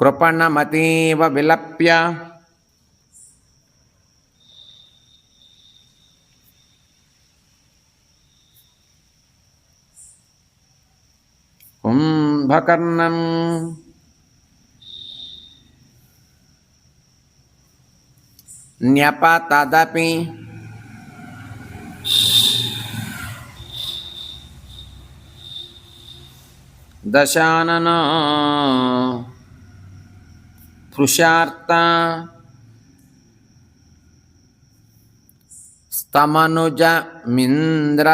కృపణమతీవ విలప్య. కుంభకర్ణం. న్యప తదపి. దశాననా. పృషార్త స్తమనుజ మింద్ర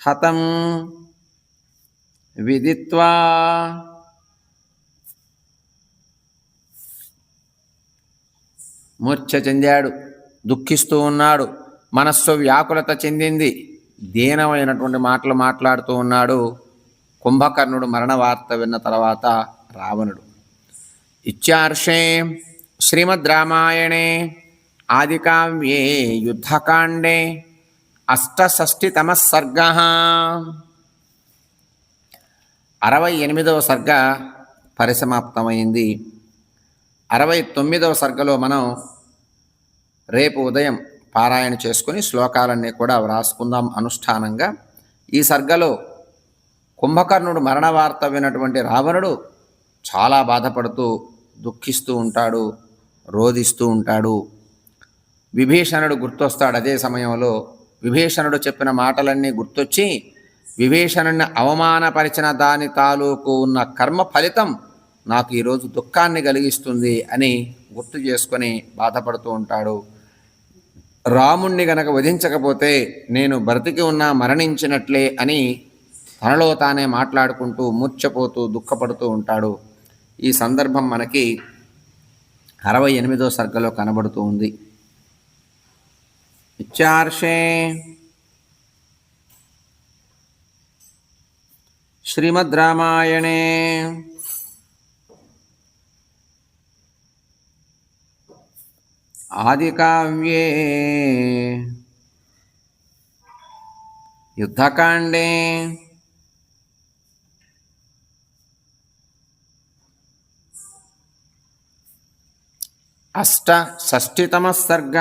హతం విదిత్వా మూర్ఛ చెందాడు దుఃఖిస్తూ ఉన్నాడు. మనస్సు వ్యాకులత చెందింది. దీనమైనటువంటి మాటలు మాట్లాడుతూ ఉన్నాడు. కుంభకర్ణుడు మరణ వార్త విన్న తర్వాత రావణుడు. ఇత్యార్షే శ్రీమద్ రామాయణే ఆదికావ్యే యుద్ధకాండే అష్టషష్టితమ సర్గ. అరవై ఎనిమిదవ సర్గ పరిసమాప్తమైంది. అరవై తొమ్మిదవ సర్గలో మనం రేపు ఉదయం పారాయణ చేసుకుని శ్లోకాలన్నీ కూడా వ్రాసుకుందాం అనుష్ఠానంగా. ఈ సర్గలో కుంభకర్ణుడు మరణ వార్త విన్నటువంటి రావణుడు చాలా బాధపడుతూ దుఃఖిస్తూ ఉంటాడు రోధిస్తూ ఉంటాడు. విభీషణుడు గుర్తొస్తాడు అదే సమయంలో. విభీషణుడు చెప్పిన మాటలన్నీ గుర్తొచ్చి విభీషణుని అవమానపరిచిన దాని తాలూకు ఉన్న కర్మ ఫలితం నాకు ఈరోజు దుఃఖాన్ని కలిగిస్తుంది అని గుర్తు చేసుకొని బాధపడుతూ ఉంటాడు. రాముణ్ణి గనక వధించకపోతే నేను బ్రతికి ఉన్నా మరణించినట్లే అని తనలో తానే మాట్లాడుకుంటూ మూర్ఛపోతూ దుఃఖపడుతూ ఉంటాడు. ఈ సందర్భం మనకి అరవై ఎనిమిదో సర్గలో కనబడుతూ ఉంది. ఇచ్చార్షే శ్రీమద్ రామాయణే. ఆదికావ్యే. యుద్ధకాండే. అష్ట షష్టితమ సర్గ.